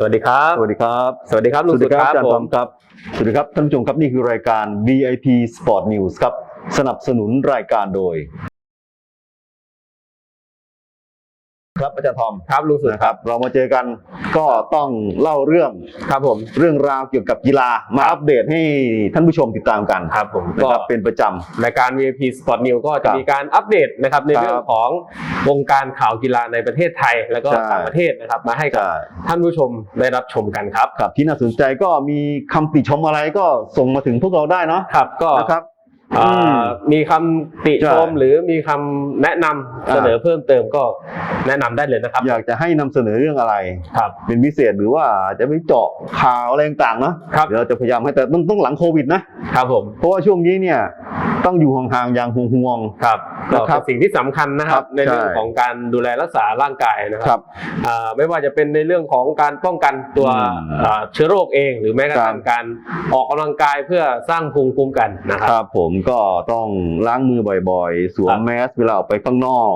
สวัสดีครับ สวัสดีครับ สวัสดีครับลุงสวัสสุดีดคครัรับบอาจารย์ผทอมมครับ สวัสดีครับท่านผู้ชมครับนี่คือรายการ VIP Sport News ครับ สนับสนุนรายการโดย ครับอาจารย์ทอมครับลุงสุดนะคครัรับบเรามาเจอกันก็ต้องเล่าเรื่องครับผมเรื่องราวเกี่ยวกับกีฬามาอัปเดตให้ท่านผู้ชมติดตามกันครับผมนะก็ครับเป็นประจำรายการ VIP Sport News ก็คจะรับมีการอัปเดตนะครับในครับเรื่องของวงการข่าวกีฬาในประเทศไทย แล้วก็ใช่ต่างประเทศนะครับมาให้กับใช่ท่านผู้ชมได้รับชมกันครับครับที่น่าสนใจก็มีคำติชมอะไรก็ส่งมาถึงพวกเราได้เนาะครับก็นะครับ อ่าอืมมีคำติชมใช่ หรือมีคำแนะนำอ่าเสนอเพิ่มเติมก็แนะนำได้เลยนะครับอยากจะให้นำเสนอเรื่องอะไร ครับ เป็นพิเศษหรือว่าจะไปเจาะข่าวอะไรต่างๆเนาะครับ เดี๋ยวเราจะพยายามให้แต่ต้องต้องหลังโควิดนะครับผมเพราะว่าช่วงนี้เนี่ยต้องอยู่ห่างๆอย่างห่วง ครับก็นะครับเป็นสิ่งที่สำคัญนะคครัรับบในเรื่องใช่ ของการดูแลรักษาร่างกายนะๆคครัรับบอ่าไม่ว่าจะเป็นในเรื่องของการป้องกันตัวอืมอ่าเชื้อโรคเอง หรือแม้กระทั่งครับ การออกกำลังกายเพื่อสร้างภูมิคุ้มกันนะคครับ รับผมก็ต้องล้างมือบ่อยๆ สวครัมบแมสเวลาออกไปข้างนอก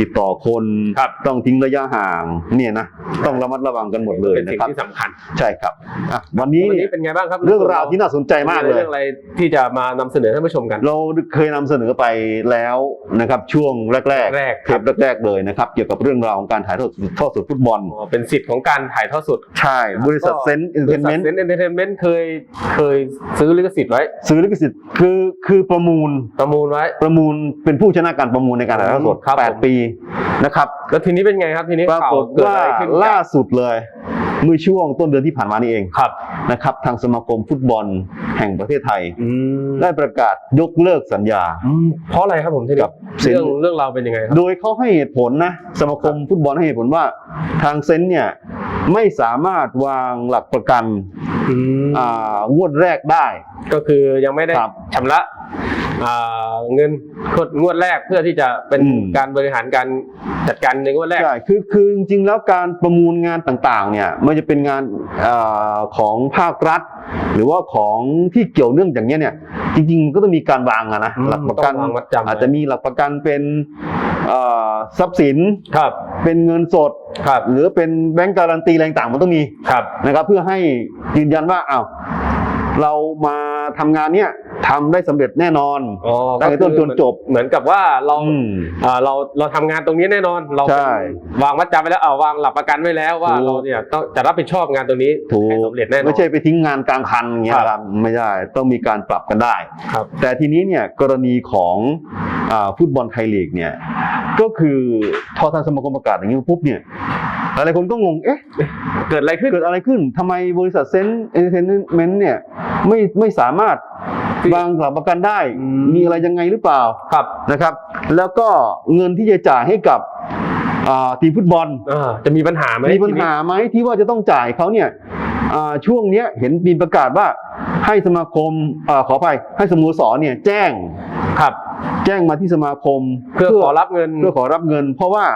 ติดต่อคนครับต้องทิ้งระยะห่างเนี่ยนะต้องระมัดระวังกันหมดเลยเป็นนะสิ่งครับ ที่สำคัญใใช่ครับอะวันนี้วันเนี่นี้ยเป็นไงบ้างครับเรื่องราวที่น่าสนใจมากเลย เรื่องอะไรที่จะมานำเสนอให้ท่านผู้ชมกัน เราเคยนำเสนอไปแล้วนะครับช่วงแรกๆแรกๆเทปแรกๆเลยนะครับ เกี่ยวกับเรื่องราวของการถ่ายทอดทอดสดฟุตบอล อ๋อเป็นสิทธิ์ของการถ่ายทอดสด ใช่บริษัทเซนต์เอนเตอร์เทนเมนต์เซนต์เอนเตอร์เทนเมนต์เคยเคยซื้อลิขสิทธิ์ไว้ ซื้อลิขสิทธิ์คือคือประมูลประมูลไว้ ประมูลเป็นผู้ชนะการประมูลในการถ่ายทอดสดครับผม8ปีนะครับ แล้วทีนี้เป็นไงครับทีนี้ปราข่าวกฏเกิดว่าอะไรขึ้นล่าสุดเลยเมื่อช่วงต้นเดือนที่ผ่านมานี่เองครับนะครับ ทางสมาคมฟุตบอลแห่งประเทศไทย อืมได้ประกาศยกเลิกสัญญา อืมเพราะอะไรครับผมทีนี้กับเซ็น เรื่องเรื่องราวเป็นยังไงครับ โดยเขาให้เหตุผลนะสมาคมฟุตบอลให้เหตุผลว่า ทางเซนต์เนี่ยไม่สามารถวางหลักประกันอืมอ่างวดแรกได้ ก็คือยังไม่ได้ครับ ชำระอ่า เงินงวดแรกเพื่อที่จะเป็นอืมการบริหารการจัดการในงวดแรกใช่คือคือจริงๆแล้วการประมูลงานต่างๆเนี่ยไม่ว่าจะเป็นงานอาของภาครัฐ หรือว่าของที่เกี่ยวเนื่องอย่างเนี้ยเนี่ยจริงๆก็ต้องมีการวางอะนะอืมหลักประกันต้องวางมัดจำอาจจะมีหลักประกันเป็นอ่าทรัพย์สินครับเป็นเงินสดครับหรือเป็นแบงก์การันตีอะไรต่างๆมันต้องมีครับนะครับเพื่อให้ยืนยันว่าอ้าว เรามาทำงานเนี่ยทำได้สำเร็จแน่นอน อ๋อตั้งแต่ต้นจนจบ เหมือนกับว่าเราอืม อ่าเราเราทำงานตรงนี้แน่นอน เราใช่วางมัดจำไปแล้วเอาวางหลักประกันไว้แล้วว่าถูก เราเนี่ยต้องจะรับผิดชอบงานตรงนี้ถูกให้สำเร็จแน่นอน ไม่ใช่ไปทิ้งงานกลางคันอย่างเงี้ยครับครับไม่ได้ต้องมีการปรับกันได้ ครับ แต่ทีนี้เนี่ยกรณีของอาฟุตบอลไทยลีกเนี่ยก็คือพอทางสมาคมประกาศอย่างนี้ปุ๊บเนี่ย หลายๆคนก็งง เอ๊ะ เกิดอะไรขึ้น เกิดอะไรขึ้นทำไมบริษัทเซนต์เอนเตอร์เทนเมนต์เนี่ยไม่ไม่สามารถวางหลักประกันได้อืมมีอะไรยังไงหรือเปล่า ครับ นะครับ แล้วก็เงินที่จะจ่ายให้กับอ่าทีมฟุตบอลอ่าจะมีปัญหาไหมมีปัญหาไหมที่ว่าจะต้องจ่ายเขาเนี่ยอ่า ช่วงเนี้ยเห็นมีประกาศว่าให้สมาคมอาขอไปให้สโมสรเนี่ยแจ้งครับแจ้งมาที่สมาคมเพื่อขอรับเงินเพื่อขอรับเงิน เพราะว่า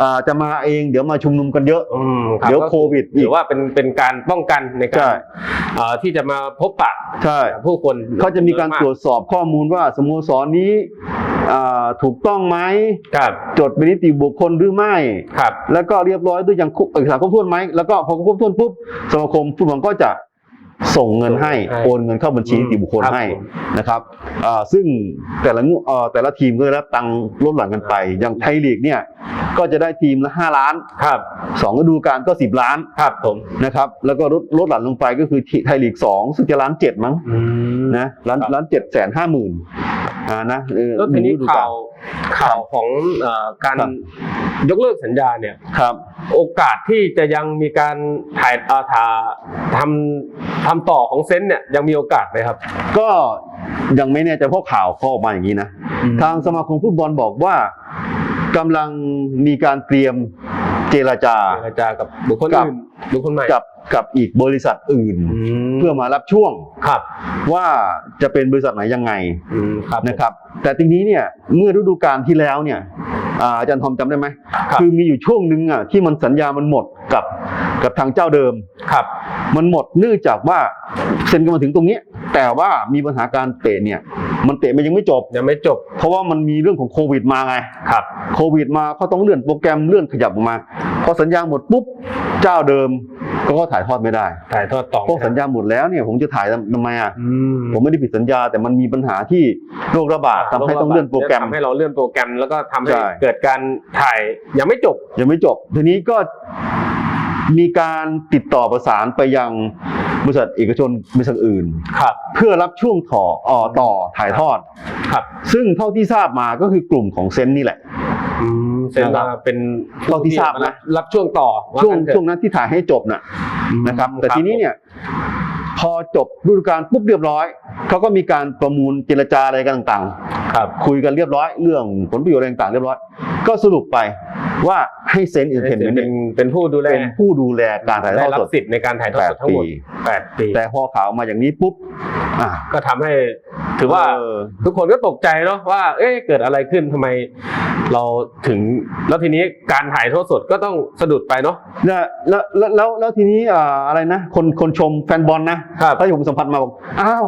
อ่าจะมาเองเดี๋ยวมาชุมนุมกันเยอะอืมรับเดี๋ยวก็โควิดอีกถือว่าเป็นเป็นการป้องกันในกาใช่รเอ่อที่จะมาพบปะใช่ผู้คนเขาจะมีการตรวจสอบข้อมูลว่าสโมสรนี้อ่า ถูกต้องไหมครับจดเป็นนิติบุคคลหรือไม่ครับแล้วก็เรียบร้อยด้วยอย่างครบเอกสารครบถ้วนไหมแล้วก็พอครบถ้วนปุ๊บสมาคมฟุตบอลก็จะ ส่งเงินให้ให้โอนเงินเข้าบัญชีนิติบุคคลครับให้ผมนะครับอ่าซึ่งแต่ละงวเอ่อแต่ละทีมก็ได้รับตังค์ลดหลั่นกันไป อย่างไทยลีกเนี่ยก็จะได้ทีมละ 5 ล้านครับ2ฤดูกาลก็ 10 ล้านครับผมนะครับแล้วก็ลดลดหลั่นลงไปก็คือไทยลีก 2 ซึ่งจะล้านเจ็ดมั้งอืมนะล้านครับล้านเจ็ดแสนห้าหมื่นอ่านะเออแล้วทีนี้หงฤดูกข่าว ข่าวของเอ่อการครับ ยกเลิกสัญญาเนี่ย ครับโอกาสที่จะยังมีการถ่ายเอ่อถ่าทำทำต่อของเซนต์เนี่ยยังมีโอกาสไหมครับ ก็ยังไม่แน่ใจเพราะข่าวเขาออกมาอย่างนี้นะ ทางสมาคมฟุตบอลบอกว่ากำลังมีการเตรียมเจรจา เจรจากับบุคคลกับอื่นบุคคลใหม่กับกับอีกบริษัทอื่นอืมเพื่อมารับช่วงครับว่าจะเป็นบริษัทไหนยังไงอืมครับนะครับแต่ทีนี้เนี่ยเมื่อฤดูกาลที่แล้วเนี่ยอ่าอาจารย์ทอมจำได้ไหมครับคือมีอยู่ช่วงหนึ่งอะที่มันสัญญามันหมดกับกับทางเจ้าเดิมครับ มันหมดเนื่องจากว่าเซ็นกันมาถึงตรงนี้ แต่ว่ามีปัญหาการเตะเนี่ย มันเตะมันยังไม่จบยังไม่จบ เพราะว่ามันมีเรื่องของโควิดมาไงครับโควิดมาเขาต้องเลื่อนโปรแกรมเลื่อนขยับออกมาพอสัญญาหมดปุ๊บเจ้าเดิมก็ก็ถ่ายทอดไม่ได้ ถ่ายทอดต่อเพราะสัญญาหมดแล้วเนี่ยผมจะถ่ายทำไมอะอืมผมไม่ได้ผิดสัญญาแต่มันมีปัญหาที่โรคระบาดทำให้ต้องเลื่อนโปรแกรมทำให้เราเลื่อนโปรแกรม แล้วก็ทำให้ใช่เกิดการถ่ายยังไม่จบยังไม่จบ ทีนี้ก็มีการติดต่อประสานไปยังบริษัทเอกชนบริษัทอื่นครับเพื่อรับช่วงต่ออ่อต่อถ่ายทอดครับซึ่งเท่าที่ทราบมาก็คือกลุ่มของเซนต์นี่แหละอืมเซ็นนะครัมาบเป็นเท่าที่ทราบนะรับช่วงต่อว่าช่วงงั้นเถอะช่วงนั้นที่ถ่ายให้จบน่ะอืมนะครับ แต่ครับทีนี้เนี่ยพอจบฤดูกาลปุ๊บเรียบร้อยเขาก็มีการประมูลเจรจาอะไรกันต่าง ครับๆคุยกันเรียบร้อย เรื่องผลประโยชน์อะไรต่างๆเรียบร้อย ก็สรุปไปว่าให้เซนต์อินเทนเมนต์เป็นเป็นผู้ดูแลเป็นผู้ดูแลการถ่ายทได้อดรับสดสิทธิ์ในการถ่ายทอดสดทั้งหมดปีแปดปี แต่พอข่าวมาอย่างนี้ปุ๊บอ่าก็ทำให้ถือว่าเออทุกคนก็ตกใจเนาะว่า เอ๊ะเกิดอะไรขึ้นทำไมเราถึงแล้วทีนี้การถ่ายทอดสดก็ต้องสะดุดไปเนาะเนี่ยแล้วแล้วแล้วแล้วทีนี้อ่าอะไรนะ คนคนชมแฟนบอลนะครับถ้าผมสัมผัสมาบอกอ้าว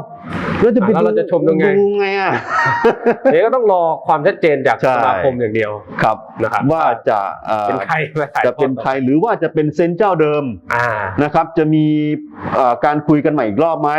แล้วจะไปอ่าแล้วเราจะชมยังไง ดูไงอะ เดี๋ยวก็ต้องรอความชัดเจนจากใช่สมาคมอย่างเดียว ครับนะครับว่าจะเอ่อเป็นใครมาถ่ายจะเป็นใครหรือว่าจะเป็นเซนต์เจ้าเดิมอ่านะครับ จะมีเอ่อการคุยกันใหม่อีกรอบไหม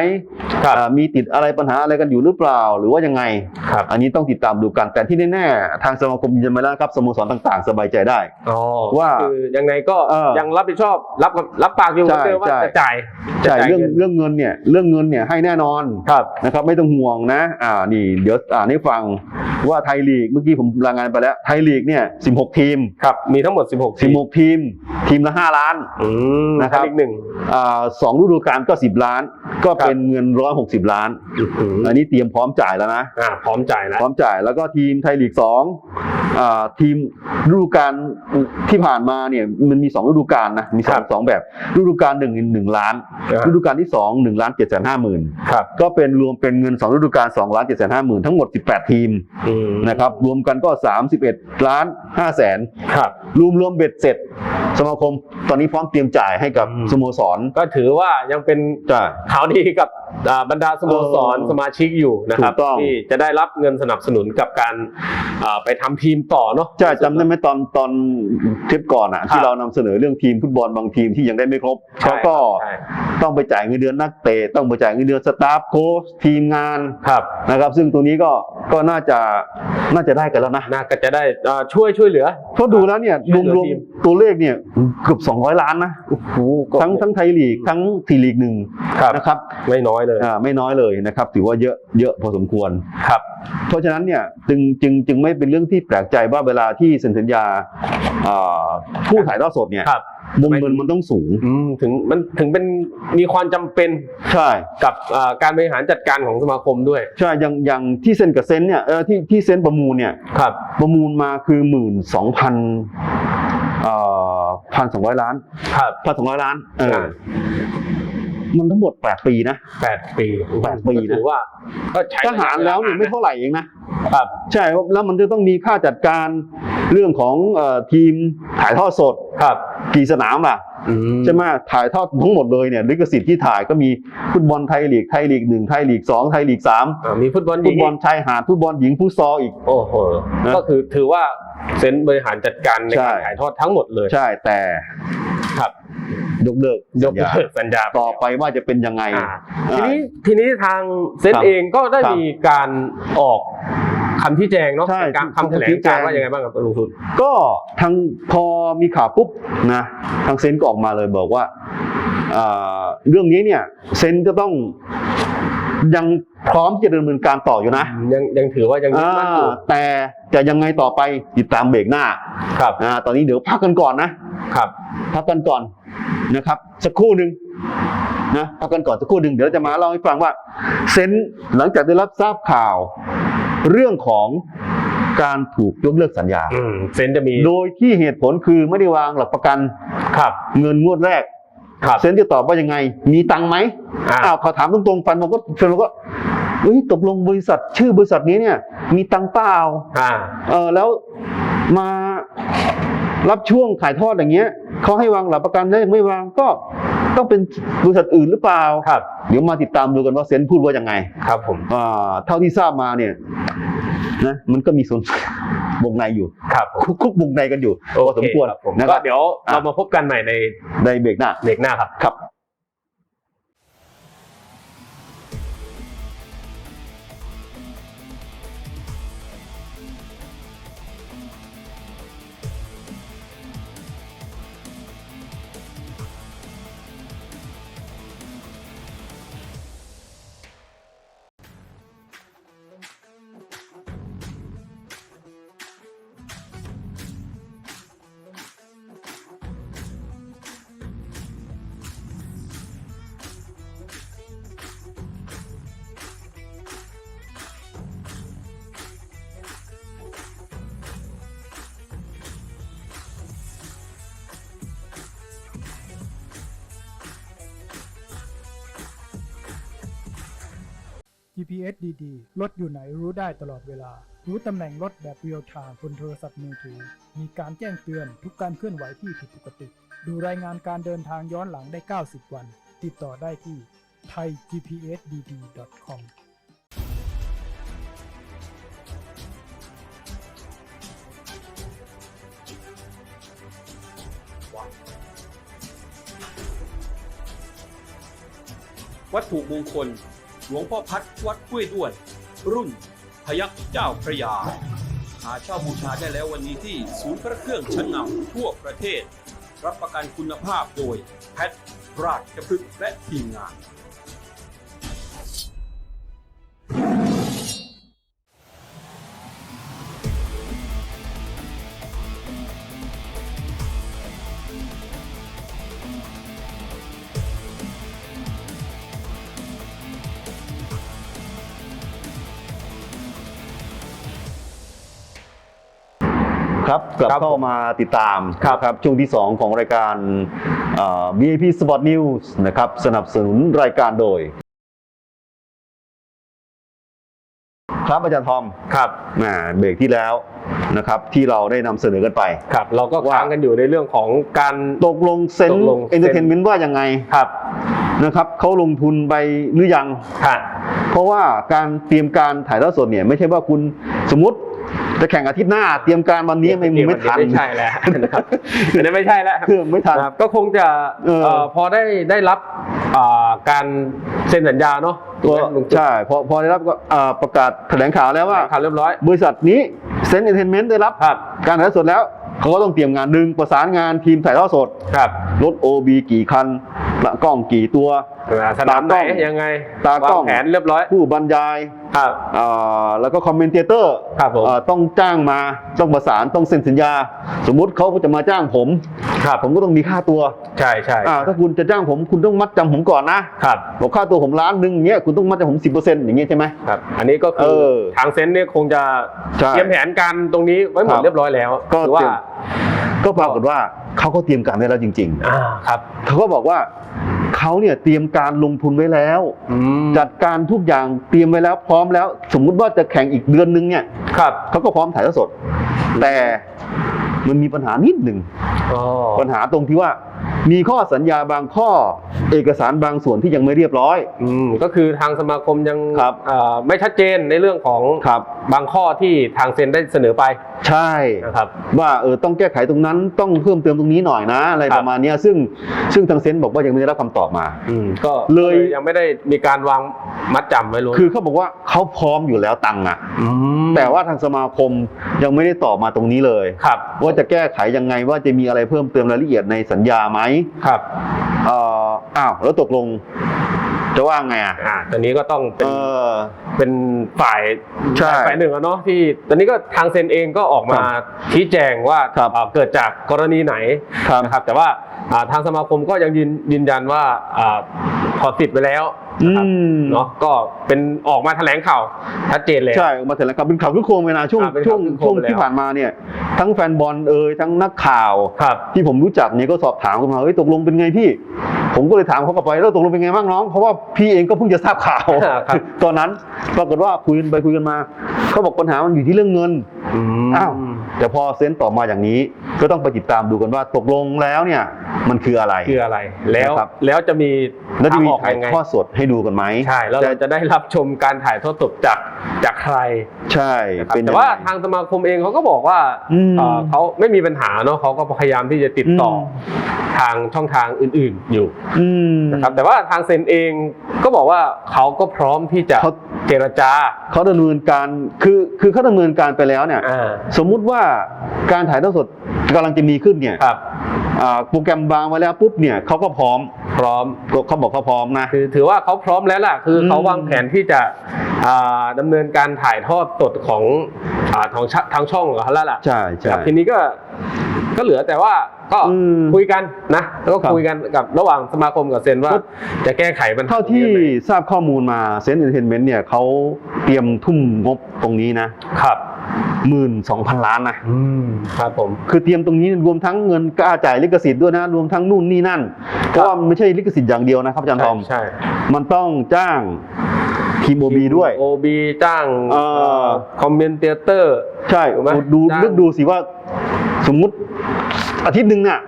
ครับเอ่อมีติดอะไรปัญหาอะไรกันอยู่หรือเปล่า หรือว่ายังไงครับอันนี้ต้องติดตามดูกัน แต่ที่แน่ๆทางสมาคมยืนยันมาแล้วครับสโมสรต่างๆ สบายใจได้อ๋อว่าคือยังไงก็เออยังรับผิดชอบรับรับปากอยู่เหมือนเดิมว่าใช่จะจ่ายใช่จะจ่ายเรื่องงินเรื่องเงินเนี่ยเรื่องเงินเนี่ยให้แน่นอนครับนะครับไม่ต้องห่วงนะอ่านี่เดี๋ยวอ่านให้ฟังว่าไทยลีกเมื่อกี้ผมรายงานไปแล้วไทยลีกเนี่ย 16 ทีมครับมีทั้งหมด 16 ทีม16 ทีม ทีมละ 5 ล้านอืมนะครับอีกหนึ่งอ่าสองฤดูกาลก็ 10 ล้าน ก็เป็นเงิน 160 ล้านอื้อหืออันนี้เตรียมพร้อมจ่ายแล้วนะอ่าพร้อมจ่ายแล้วพร้อมจ่ายแล้วก็ทีมไทยลีก2อ่าทีมฤดูกาลที่ผ่านมาเนี่ยมันมี 2 ฤดูกาลนะมีสครัองบสองแบบฤดูกาลหนึ่งหนึ่งล้านอ่าฤดูกาลที่2 1ล้าน7แสนห้าหมื่นครับก็เป็นรวมเป็นเงิน2ฤดูกาล2ล้าน7แสนห้าหมื่นทั้งหมด 18 ทีมอืมนะครับรวมกันก็ 31 ล้าน5แสนครับรวมรวมเบ็ดเสร็จ สมาคมตอนนี้พร้อมเตรียมจ่ายให้กับอืมสโมสร ก็ถือว่ายังเป็นจ่ายข่าวดีกับอ่าบรรดาสโมสรเออสมาชิกอยู่นะครับถูกต้องที่จะได้รับเงินสนับสนุนกับการอ่าไปทำทีมต่อเนาะใช่จำได้ไหมตอนตอนเทปก่อนอะครับที่เรานำเสนอเรื่องทีมฟุตบอลบางทีมที่ยังได้ไม่ครบใช่เขาก็ใช่ต้องไปจ่ายเงินเดือนนักเตะต้องไปจ่ายเงินเดือนสตาฟโค้ชทีมงานครับนะครับ ซึ่งตรงนี้ก็ก็น่าจะน่าจะได้กันแล้วนะน่าก็จะได้อ่าช่วยช่วยเหลือ เพราะดูแล้วเนี่ยช่รววยมเหลือรวมทีมตัวเลขเนี่ยเกือบ200 ล้านนะโอ้โหก็ทั้งทั้งไทยลีกทั้งทีลีกหนึ่งครับนะครับไม่น้อยเลยอ่าไม่น้อยเลยนะครับถือว่าเยอะเยอะพอสมควรครับ เพราะฉะนั้นเนี่ยจึงจึงจึงไม่เป็นเรื่องที่แปลกใจว่าเวลาที่เซ็นสัญญาอ่าผู้ถ่ายทอดสดเนี่ยครับ วงเงินมันต้องสูง อืมถึงมันถึงเป็นมีความจำเป็นใช่ กับอ่าการบริหารจัดการของสมาคมด้วย ใช่อย่างอย่างที่เซ็นกับเซ็นเนี่ยเออที่ที่เซ็นประมูลเนี่ย ครับ ประมูลมาคือหมื่นสองพันเอ่อพันสองร้อยล้านครับพันสองร้อยล้านเอออ่ามันทั้งหมดแปดปีนะ แปดปีแปดปีนะก็ถือว่าก็ใช้ทหารแล้วเนี่ยไม่เท่าไหร่เองนะ ครับ ใช่แล้วมันจะต้องมีค่าจัดการ เรื่องของเอ่อทีมถ่ายทอดสดครับกี่สนามล่ะอืใช่ไหมถ่ายทอดทั้งหมดเลยเนี่ยลิขสิทธิ์ที่ถ่ายก็มีฟุตบอลไทยลีกไทยลีกหนึ่งไทยลีกสองไทยลีกสามอ่ามีฟุตบอลหฟุญิตงบอลชายหาดฟุตบอลหญิงฟุตซอลอีกโอ้โหนะก็คือถือว่าเซ็นบริหารจัดการในใช่การถ่ายทอดทั้งหมดเลย ใช่แต่ครับยกเลิกยกสัญญาเลิกสัญญาต่อไปว่าจะเป็นยังไงอ่าอ่าทีนี้ทีนี้ทางเซ็นครับเองก็ได้ครับมีการออก คำชี้แจงเนาะใช่เป็นการคำแถลงคำชี้แจการงว่ายังไงบ้างครับลุงสุด ก็ทางพอมีข่าวปุ๊บนะทางเซนก็ออกมาเลยบอกว่าอ่าเรื่องนี้เนี่ยเซนจะต้องยังพร้อมที่จะดำเนินการต่ออยู่นะ ยังยังถือว่ายังยึดมั่นอยู่อ่าแต่จะยังไงต่อไปติดตามเบรกหน้า ครับอ่าตอนนี้เดี๋ยวพักกันก่อนนะครับ พักกันก่อนนะครับ สักครู่หนึ่งนะพักกันก่อนสักครู่หนึ่งเดี๋ยวจะมาเล่าให้ฟังว่า เซนหลังจากได้รับทราบข่าว เรื่องของการถูกยกเลิกสัญญา อืมเซ็นจะมีโดยที่เหตุผลคือไม่ได้วางหลักประกันครับ เงินงวดแรกครับเซนจะตอบว่ายังไง มีตังค์ไหมอ่า อ้าวเขาถามตรงๆฟันมันก็ฟันมันก็เฮ้ยตกลงบริษัทชื่อบริษัทนี้เนี่ย มีตังค์เปล่า อ่า เออแล้วมา รับช่วงถ่ายทอดอย่างเงี้ยเขาให้วางหลักประกันแล้วยังไม่วางก็ต้องเป็นบริษัทอื่นหรือเปล่าครับ เดี๋ยวมาติดตามดูกันว่าเซนพูดว่ายังไงครับผมอ่าเท่าที่ทราบมาเนี่ยนะมันก็มีส่วนวงในอยู่ครับผมคุกคุกวงในกันอยู่พโออสเคมควรครับผมนะคก็รับเดี๋ยวอะเรามาพบกันใหม่ในในเบรกหน้าเบรกหน้าครับครับ GPS ดีๆ รถอยู่ไหนรู้ได้ตลอดเวลา รู้ตำแหน่งรถแบบเรียลไทม์บนโทรศัพท์มือถือ มีการแจ้งเตือนทุกการเคลื่อนไหวที่ผิดปกติ ดูรายงานการเดินทางย้อนหลังได้ 90 วัน ติดต่อได้ที่ thaigpsdd.com วัตถุมงคล หลวงพ่อพัดวัดห้วยด้วน รุ่นพยักเจ้าพระยา หาเช่าบูชาได้แล้ววันนี้ที่ศูนย์พระเครื่องชั้นนำทั่วประเทศ รับประกันคุณภาพโดยแพทย์ราชพฤกษ์และทีมงาน ครับ กลับครับเข้ามาติดตามครับครับช่วงที่ 2 ของรายการเอ่อ VIP Sport News นะครับสนับสนุนรายการโดย ครับอาจารย์ทอมครับแหมเบรกที่แล้วนะครับที่เราได้นำเสนอกันไปครับเราก็ว่าค้างกันอยู่ในเรื่องของการตกลงเซ็นตกลงเอนเตอร์เทนเมนต์ว่ายังไงครับนะครับเขาลงทุนไปหรือยังฮะเพราะว่าการเตรียมการถ่ายทอดสดเนี่ยไม่ใช่ว่าคุณสมมติ จะแข่งอาทิตย์หน้าเตรียมการวันนี้ไม่มึงไม่ทันไม่ใช่แล้วนะครับอันนี้ไม่ใช่แล้วคือไม่ทันนะครับก็คงจะเออเอ่อพอได้ได้รับอ่าการเซ็นสัญญาเนาะถูกก็ไหมลุงจุ๊บใช่พอพอได้รับก็อ่าประกาศแถลงข่าวแล้วว่าข่าวเรียบร้อยบริษัทนี้เซนเอนเตอร์เทนเมนต์ได้รับครับการถ่ายทอดสดแล้วเขาก็ต้องเตรียมงานหนึ่งประสานงานทีมถ่ายทอดสดครับรถ OB กี่คันละกล้องกี่ตัวสนามไหนตากล้องยังไงตากล้องวางแผนเรียบร้อย ผู้บรรยาย ครับอ่าแล้วก็คอมเมนเตอร์ครับผมต้องจ้างมาต้องประสานต้องเซ็นสัญญา สมมุติเขาจะมาจ้างผม ครับผมก็ต้องมีค่าตัวใช่ใช่อ่าถ้าคุณจะจ้างผมคุณต้องมัดจำผมก่อนนะครับบอกค่าตัวผมล้านหนึ่งอย่างเงี้ยคุณต้องมัดจำผมสิบเปอร์เซ็นต์อย่างเงี้ยใช่ไหม ครับ อันนี้ก็คือเออทางเซ็นต์เนี่ยคงจะใช่เตรียมแผนการตรงนี้ไว้หมครัดบเรียบร้อยแล้วก็ถือว่าเตรียม ก็ปรากฏว่าเขาก็เตรียมการไว้แล้วจริงอ่าครับๆเขาก็บอกว่าเขาเนี่ยเตรียมการลงทุนไว้แล้ว อืมจัดการทุกอย่างเตรียมไว้แล้วพร้อมแล้ว สมมุติว่าจะแข่งอีกเดือนนึงเนี่ยครับเขาก็พร้อมถ่ายทอดสด แต่มันมีปัญหานิดหนึ่ง อ๋อปัญหาตรงที่ว่า มีข้อสัญญาบางข้อเอกสารบางส่วนที่ยังไม่เรียบร้อย อืมก็คือทางสมาคมยังครับเอ่อไม่ชัดเจนในเรื่องของครับบางข้อที่ทางเซ็นได้เสนอไปใช่ นะครับ ว่าเออต้องแก้ไขตรงนั้นต้องเพิ่มเติมตรงนี้หน่อยนะ อะไรครับ ประมาณเนี้ยซึ่งซึ่งทางเซนต์บอกว่ายังไม่ได้รับคำตอบมา อืมก็เลย ยังไม่ได้มีการวางมัดจำไว้เลยคือเขาบอกว่าเขาพร้อมอยู่แล้วตังค์อะมแต่ว่าทางสมาคมยังไม่ได้ตอบมาตรงนี้เลย ครับ ว่าจะแก้ไขยังไงว่าจะมีอะไรเพิ่มเติมรายละเอียดในสัญญาไหมครับเอ่ออ้าวแล้วตกลง จะว่าไงอะอ่าตอนนี้ก็ต้องเป็เอนอ เป็นฝ่ายใช่ฝ่ายหนึ่งอะเนาะที่ตอนนี้ก็ทางเซ็นเองก็ออกมาครับชี้แจงว่าครับเอ่อเกิดจากกรณีไหนครับนะครับ แต่ว่าอ่าทางสมาคมก็ยังยืนยืนยันว่าอ่าถอดสิทธิ์ไปแล้วอืนะครับมเนาะก็เป็นออกมาแถลงข่าวชัดเจนเลยใช่ออกมาแถลงข่าวเป็นข่าวคึกโครมเลยนะช่วงอ่าเป็นช่วข่างวคึกโครช่วมงไปแล้ว ที่ผ่านมาเนี่ย ทั้งแฟนบอลเอ่ยทั้งนักข่าว ครับ ที่ผมรู้จักเนี่ยก็สอบถามกันมาเฮ้ยตกลงเป็นไงพี่ ผมก็เลยถามเขากลับไปแล้วตกลงเป็นไงบ้างน้อง เพราะว่าพี่เองก็เพิ่งจะทราบข่าว ครับ ตอนนั้นปรากฏว่าคุยกันไปคุยกันมาเขาบอกปัญหามันอยู่ที่เรื่องเงินอืมอ้าวแต่พอเซนต์ต่อมาอย่างนี้ ก็ต้องไปติดตามดูกันว่าตกลงแล้วเนี่ย มันคืออะไรคืออะไร แล้วนะครับแล้วจะมีแล้วจะมีทางออกถ่ายยังไงทอดสดให้ดูกันไหมใช่แล้วเราจะได้รับชมการถ่ายทอดสดจากจากใครใช่นะครับเป็นแต่ยังว่าไงทางสมาคมเองเขาก็บอกว่าอืมเอ่อเขาไม่มีปัญหาเนาะเขาก็พยายามที่จะติดต่ออมทางช่องทางอื่น ๆอยู่อืมนะครับแต่ว่าทางเซนเองก็บอกว่าเขาก็พร้อมที่จะเขาเจรจาเขาดำเนินการคือคือเขาดำเนินการไปแล้วเนี่ยอ่าสมมุติว่าการถ่ายทอดสดกำลังจะมีขึ้นเนี่ยครับ อ่าโปรแกรมบางไว้แล้วปุ๊บเนี่ยเขาก็พร้อมพร้อมเขาบอกเขาพร้อมนะ คือถือว่าเขาพร้อมแล้วล่ะ คืออมเขาวางแผนที่จะอ่าดำเนินการถ่ายทอดสดของอ่าทางชทางช่องของเขาแล้วล่ะใช่ใช่ ครับทีนี้ก็ ก็เหลือแต่ว่าก็อืมคุยกันนะแล้วก็ครับ คุยกันกับระหว่างสมาคมกับเซนว่าครับจะแก้ไขปัญหาเท่าที่ตรงนี้ยังไงทราบข้อมูลมาเซนต์เอนเตอร์เทนเมนต์เนี่ยเขาเตรียมทุ่มงบตรงนี้นะครับหมื่นสองพันล้านนะ อืมครับผม คือเตรียมตรงนี้รวมทั้งเงินกล้าจ่ายลิขสิทธิ์ด้วยนะ รวมทั้งนู่นนี่นั่น เพราะว่ามันไม่ใช่ลิขสิทธิ์อย่างเดียวนะครับอาจารย์ทอม ใช่มันต้องจ้างทีมโอบีด้วย โอบีจ้างเอ่อ คอมเมนเตเตอร์ ใช่ถูกไหมดูจ้าง นึกดูสิว่า สมมุติอาทิตย์หนึ่งเนี่ย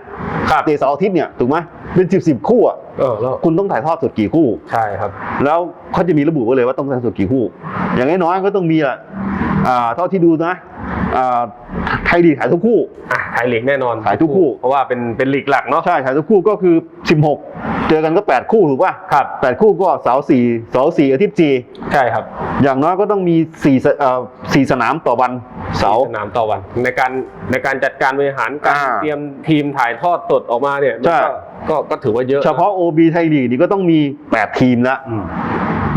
ครับเตะเสาร์อาทิตย์เนี่ยถูกไหมเป็นสิบสิบคู่อะเออแล้วคุณต้องถ่ายทอดสดกี่คู่ ใช่ครับ แล้วเขาจะมีระบุไว้เลยว่าต้องถ่ายทอดสดกี่คู่ อย่างน้อยๆก็ต้องมีอะอ่า เท่าที่ดูนะอ่าไทยลีกถ่ายทุกคู่อะถ่ายลีกแน่นอนถ่ายทุกคู่ เพราะว่าเป็นเป็นลีกหลักเนาะใช่ถ่ายทุกคู่ก็คือ 16 เจอกันก็ 8 คู่ถูกป่ะครับแปดคู่ก็เสาร์สี่เสาร์สี่อาทิตย์สี่ใช่ครับ อย่างน้อยก็ต้องมีสี่สเอ่อสี่สนามต่อวันเสาร์สนามต่อวัน ในการในการจัดการบริหารการอ่าเตรียมทีมถ่ายทอดสดออกมาเนี่ยมันใช่ก็ก็ก็ถือว่าเยอะ เฉพาะ OB ไทยลีกนี่ก็ต้องมี 8 ทีมแล้วอืม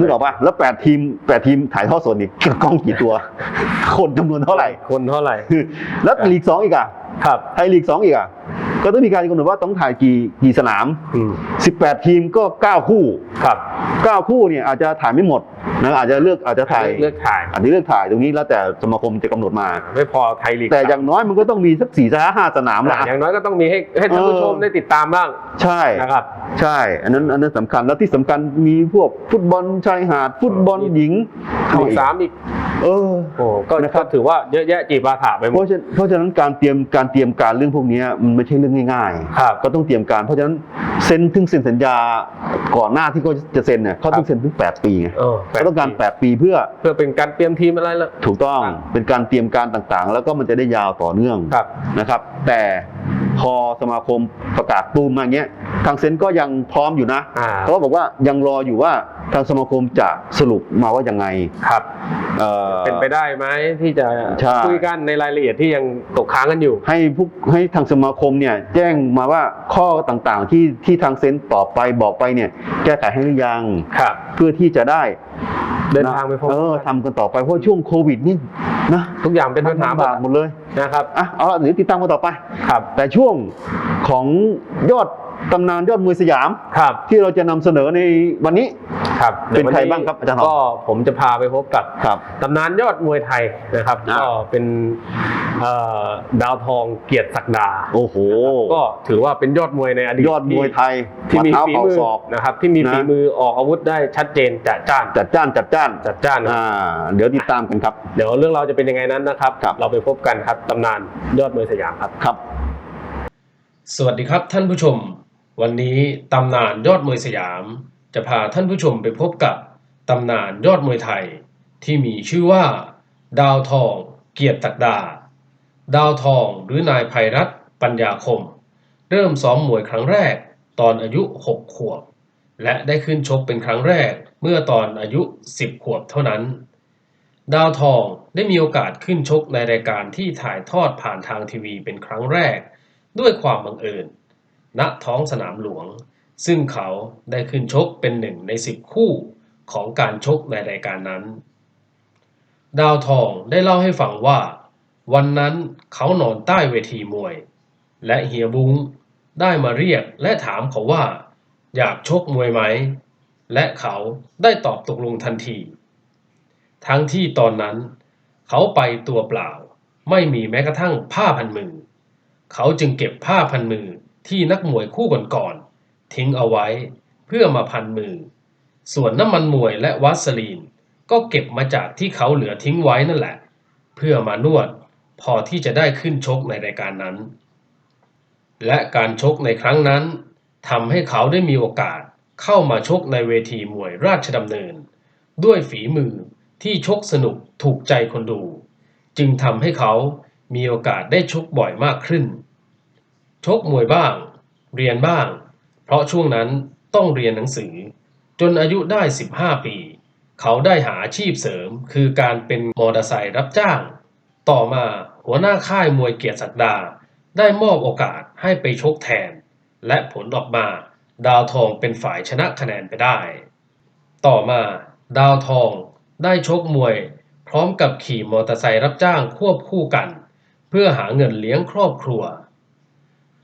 นึกออกป่ะแล้ว8ทีม8ทีมถ่ายทอดสดนี่กล้องกี่ตัว คนจำนวนเท่าไหร่ คนเท่าไหร่ แล้วลีก2อีกอะครับไทยลีก2อีกอะก็ต้องมีการกำหนดว่าต้องถ่ายกี่กี่สนามอืม18 ทีมก็ 9 คู่ครับ9คู่เนี่ยอาจจะถ่ายไม่หมด นะอาจจะเลือกอาจจะถ่ายเลือกถ่ายอาจจะเลือกถ่ายตรงนี้แล้วแต่สมาคมจะกำหนดมา ไม่พอไทยลีกแต่อย่างน้อยมันก็ต้องมีสักสี่สห้าสนามอะละอย่างน้อยก็ต้องมีให้ให้ท่านผู้ชมเออได้ติดตามบ้างใช่นะครับ ใช่ อันนั้นอันนั้นสำคัญแล้วที่สำคัญมีพวกฟุตบอลชายหาดฟุตบอลหญิงลีกสามอีกเออโอ้ก็นะครับก็ถือว่าเยอะแยะจีบาถาไปหเพมดราะฉะนั้นเพราะฉะนั้นการเตรียมการเตรียมการเรื่องพวกนี้มันไม่ใช่เรื่องง่ายครับๆก็ต้องเตรียมการ เพราะฉะนั้นเซ็นถึงเซ็นสัญญาก่อนหน้าที่เขาจะเซ็นเนี่ยเขาต้องเซ็นถึง8ปีไงเออแปดเขาต้องการปี8ปีเพื่อเพื่อเป็นการเตรียมทีมอะไรละ ถูกต้องครับเป็นการเตรียมการต่างๆ แล้วก็มันจะได้ยาวต่อเนื่องครับนะครับ แต่ พอสมาคมประกาศตูมมาอย่างเงี้ย ทางเซ็นก็ยังพร้อมอยู่นะอ่า เขาก็บอกว่ายังรออยู่ว่าทางสมาคมจะสรุปมาว่ายังไงครับ เอ่อ เป็นไปได้ไหมที่จะใช่ คุยกันในรายละเอียดที่ยังตกค้างกันอยู่ ให้ผู้ให้ทางสมาคมเนี่ยแจ้งมาว่าข้อต่างๆที่ที่ทางเซ็นตอบไปบอกไปเนี่ยแก้ไขให้หรือยัง ครับ เพื่อที่จะได้เดินทางไปพบ เออทำกันต่อไปเพราะช่วงโควิดนี่นะทุกอย่างเป็นปัญหาลำบากหมดเลยนะครับ อะเอาละเดี๋ยวติดตามกันต่อไป ครับ แต่ช่วงของยอดตำนานยอดมวยสยาม ครับที่เราจะนำเสนอในวันนี้ ครับเป็นใครดี๋ยววับ้างครับอาจารย์ทองก็ผมจะพาไปพบกับครับ ตำนานยอดมวยไทยนะครับ อ่า ก็เป็นเอ่อดาวทองเกียรติศักดาโอ้โหก็ถือว่าเป็นยอดมวยในอดีตยอดมวยไทยที่มีเท้าฝีเข่ามือศอก นะครับ ที่มีนะ ฝีมือออกอาวุธได้ชัดเจนจัดจ้านจัดจ้านจัดจ้านจัดจ้านครับ อ่า เดี๋ยวติดตามกันครับ เดี๋ยวเรื่องเราวจะเป็นยังไงนั้นนะครับ ครับ เราไปพบกันครับตำนานยอดมวยสยามครับ ครับ สวัสดีครับท่านผู้ชม วันนี้ตำนานยอดมวยสยาม จะพาท่านผู้ชมไปพบกับตำนานยอดมวยไทย ที่มีชื่อว่า ดาวทอง เกียรติศักดา ดาวทองหรือนายภัยรัตน์ปัญญาคม เริ่มซ้อมมวยครั้งแรก ตอนอายุ 6 ขวบ และได้ขึ้นชกเป็นครั้งแรกเมื่อตอนอายุ 10 ขวบเท่านั้น ดาวทองได้มีโอกาสขึ้นชกในรายการที่ถ่ายทอดผ่านทางทีวีเป็นครั้งแรก ด้วยความบังเอิญณท้องสนามหลวง ซึ่งเขาได้ขึ้นชกเป็นหนึ่งในสิบคู่ของการชกในรายการนั้น ดาวทองได้เล่าให้ฟังว่า วันนั้นเขานอนใต้เวทีมวย และเฮียบุ้งได้มาเรียกและถามเขาว่า อยากชกมวยไหม และเขาได้ตอบตกลงทันที ทั้งที่ตอนนั้น เขาไปตัวเปล่า ไม่มีแม้กระทั่งผ้าพันมือ เขาจึงเก็บผ้าพันมือที่นักมวยคู่ก่อนๆทิ้งเอาไว้เพื่อมาพันมือ ส่วนน้ำมันมวยและวัสลีน ก็เก็บมาจากที่เขาเหลือทิ้งไว้นั่นแหละ เพื่อมานวดพอที่จะได้ขึ้นชกในรายการนั้น และการชกในครั้งนั้นทำให้เขาได้มีโอกาสเข้ามาชกในเวทีมวยราชดำเนิน ด้วยฝีมือที่ชกสนุกถูกใจคนดู จึงทำให้เขา มีโอกาสได้ชกบ่อยมากขึ้น ชกมวยบ้าง เรียนบ้าง เพราะช่วงนั้นต้องเรียนหนังสือ จนอายุได้ 15 ปี เขาได้หาอาชีพเสริม คือการเป็นมอเตอร์ไซค์รับจ้าง ต่อมาหัวหน้าค่ายมวยเกียรติศักดา ได้มอบโอกาสให้ไปชกแทน และผลออกมาดาวทองเป็นฝ่ายชนะคะแนนไปได้ ต่อมาดาวทองได้ชกมวย พร้อมกับขี่มอเตอร์ไซค์รับจ้างควบคู่กัน เพื่อหาเงินเลี้ยงครอบครัว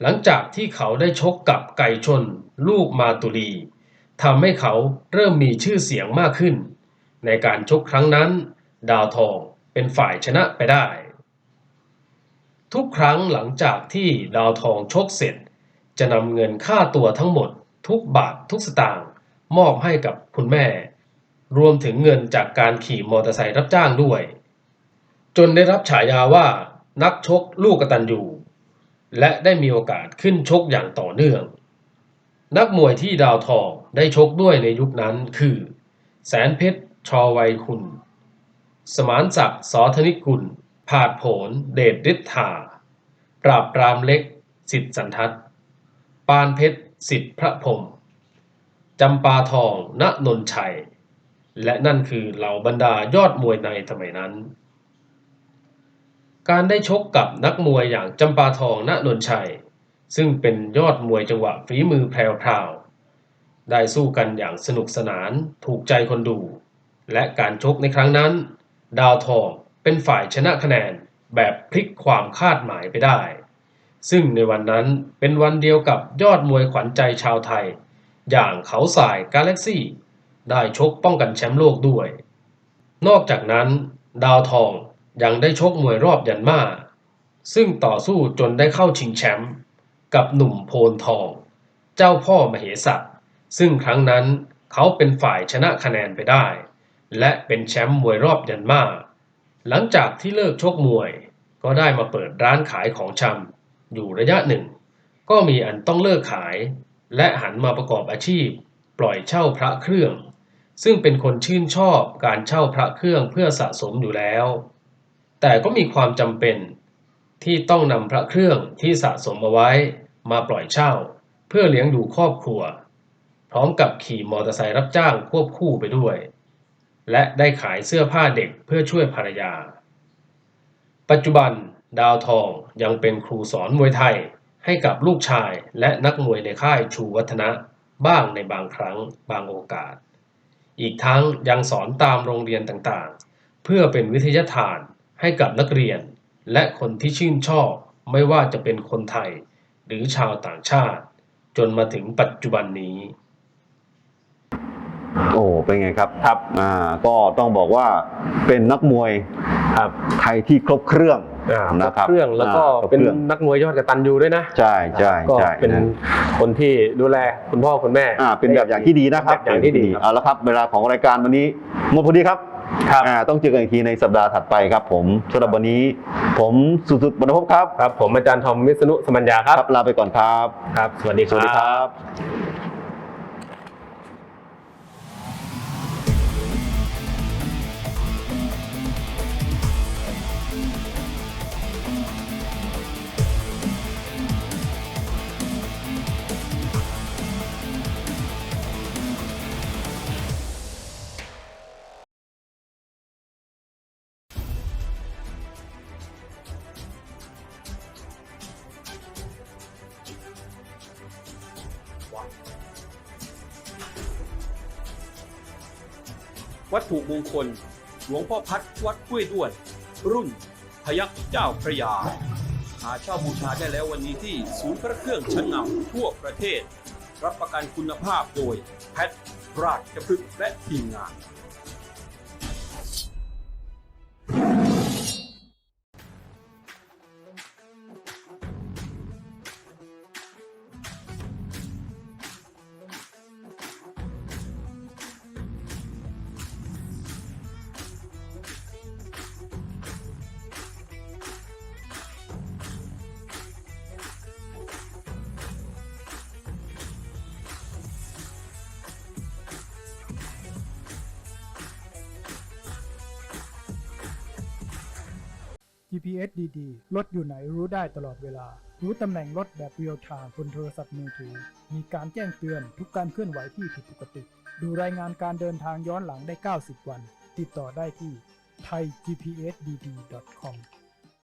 หลังจากที่เขาได้ชกกับไก่ชน ลูกมาตุลีทำให้เขาเริ่มมีชื่อเสียงมากขึ้น ในการชกครั้งนั้น ดาวทองเป็นฝ่ายชนะไปได้ ทุกครั้งหลังจากที่ดาวทองชกเสร็จ จะนำเงินค่าตัวทั้งหมด ทุกบาททุกสตางค์มอบให้กับคุณแม่ รวมถึงเงินจากการขี่มอเตอร์ไซค์รับจ้างด้วย จนได้รับฉายาว่า นักชกลูกกตันยูและได้มีโอกาสขึ้นชกอย่างต่อเนื่อง นักมวยที่ดาวทองได้ชกด้วยในยุคนั้นคือ แสนเพชรชอไวยคุณ สมานศักดิ์สอธนิกุลผาดโผนเดชฤทธา ปราบปรามเล็ก สิทธิสันทัศน์ปานเพชรสิทธิพระพรมจำปาทองณนนชัย และนั่นคือเหล่าบรรดายอดมวยในสมัยนั้น การได้ชกกับนักมวยอย่างจำปาทองณนนชัย ซึ่งเป็นยอดมวยจังหวะฝีมือแพรวๆได้สู้กันอย่างสนุกสนานถูกใจคนดู และการชกในครั้งนั้น ดาวทองเป็นฝ่ายชนะคะแนนแบบพลิกความคาดหมายไปได้ ซึ่งในวันนั้นเป็นวันเดียวกับยอดมวยขวัญใจชาวไทย อย่างเขาสายกาแล็กซี่ ได้ชกป้องกันแชมป์โลกด้วย นอกจากนั้น ดาวทอง ยังได้ชกมวยรอบยันมาซึ่งต่อสู้จนได้เข้าชิงแชมป์กับหนุ่มโพนทอง เจ้าพ่อมเหสักซึ่งครั้งนั้นเขาเป็นฝ่ายชนะคะแนนไปได้ และเป็นแชมป์มวยรอบยันมาหลังจากที่เลิกชกมวย ก็ได้มาเปิดร้านขายของชำอยู่ระยะหนึ่ง ก็มีอันต้องเลิกขาย และหันมาประกอบอาชีพ ปล่อยเช่าพระเครื่อง ซึ่งเป็นคนชื่นชอบการเช่าพระเครื่องเพื่อสะสมอยู่แล้ว แต่ก็มีความจำเป็นที่ต้องนำพระเครื่องที่สะสมเอาไว้มาปล่อยเช่า เพื่อเลี้ยงดูครอบครัว พร้อมกับขี่มอเตอร์ไซค์รับจ้างควบคู่ไปด้วย และได้ขายเสื้อผ้าเด็กเพื่อช่วยภรรยา ปัจจุบันดาวทองยังเป็นครูสอนมวยไทยให้กับลูกชายและนักมวยในค่ายชูวัฒนะบ้างในบางครั้งบางโอกาส อีกทั้งยังสอนตามโรงเรียนต่างๆ เพื่อเป็นวิทยาทาน ให้กับนักเรียน และคนที่ชื่นชอบ ไม่ว่าจะเป็นคนไทย หรือชาวต่างชาติ จนมาถึงปัจจุบันนี้ โอ้เป็นไงครับครับอ่าก็ต้องบอกว่าเป็นนักมวยครับไทยที่ครบเครื่องอ่านะครับเครื่องแล้วก็อ่าครบเป็นเครื่องนักมวยยอดกตัญญูด้วยนะใช่ใช่ก็ใช่เป็นนะ คนที่ดูแลคุณพ่อคุณแม่ อ่าเป็นแบบอย่างที่ดีนะครับแบบอย่างที่ดีครับ เอาละครับ เวลาของรายการวันนี้หมดพอดีครับ ครับ อ่าต้องเจอกันอีกทีในสัปดาห์ถัดไปครับผมสำหรับวันนี้ ผมสุดๆบรรพบครับครับ ผมอาจารย์ทอมวิษณุสมัญญาครับครับลาไปก่อนครับ ครับ สวัสดีสวัสดีครับ วัตถุมงคล หลวงพ่อพัดวัดห้วยด้วน รุ่นพยักเจ้าพระยา หาเช่าบูชาได้แล้ววันนี้ที่ศูนย์พระเครื่องชั้นนำทั่วประเทศ รับประกันคุณภาพโดยแพทย์ราชพฤกษ์และทีมงาน GPS ดีๆ รถอยู่ไหนรู้ได้ตลอดเวลา รู้ตำแหน่งรถแบบเรียลไทม์บนโทรศัพท์มือถือ มีการแจ้งเตือนทุกการเคลื่อนไหวที่ผิดปกติ ดูรายงานการเดินทางย้อนหลังได้ 90 วัน ติดต่อได้ที่ thaigpsdd.com